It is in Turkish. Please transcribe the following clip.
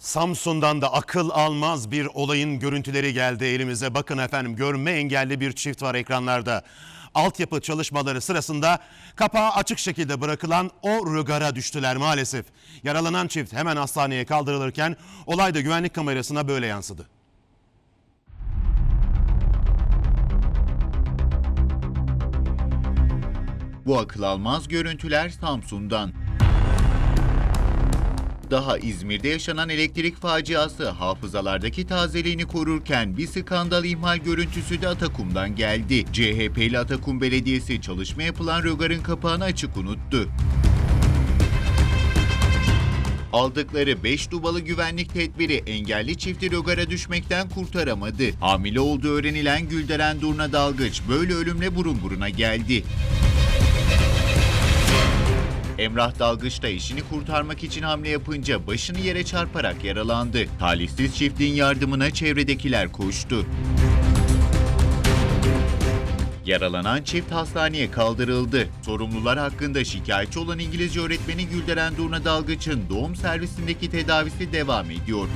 Samsun'dan da akıl almaz bir olayın görüntüleri geldi elimize. Bakın efendim görme engelli bir çift var ekranlarda. Altyapı çalışmaları sırasında kapağı açık şekilde bırakılan o rögara düştüler maalesef. Yaralanan çift hemen hastaneye kaldırılırken olay da güvenlik kamerasına böyle yansıdı. Bu akıl almaz görüntüler Samsun'dan. Daha İzmir'de yaşanan elektrik faciası hafızalardaki tazeliğini korurken bir skandal ihmal görüntüsü de Atakum'dan geldi. CHP'li Atakum Belediyesi çalışma yapılan rögarın kapağını açık unuttu. Aldıkları 5 dubalı güvenlik tedbiri engelli çifti rögara düşmekten kurtaramadı. Hamile olduğu öğrenilen Gülderen Durna Dalgıç böyle ölümle burun buruna geldi. Emrah Dalgıç da eşini kurtarmak için hamle yapınca başını yere çarparak yaralandı. Talihsiz çiftin yardımına çevredekiler koştu. Yaralanan çift hastaneye kaldırıldı. Sorumlular hakkında şikayetçi olan İngilizce öğretmeni Gülderen Durna Dalgıç'ın doğum servisindeki tedavisi devam ediyor.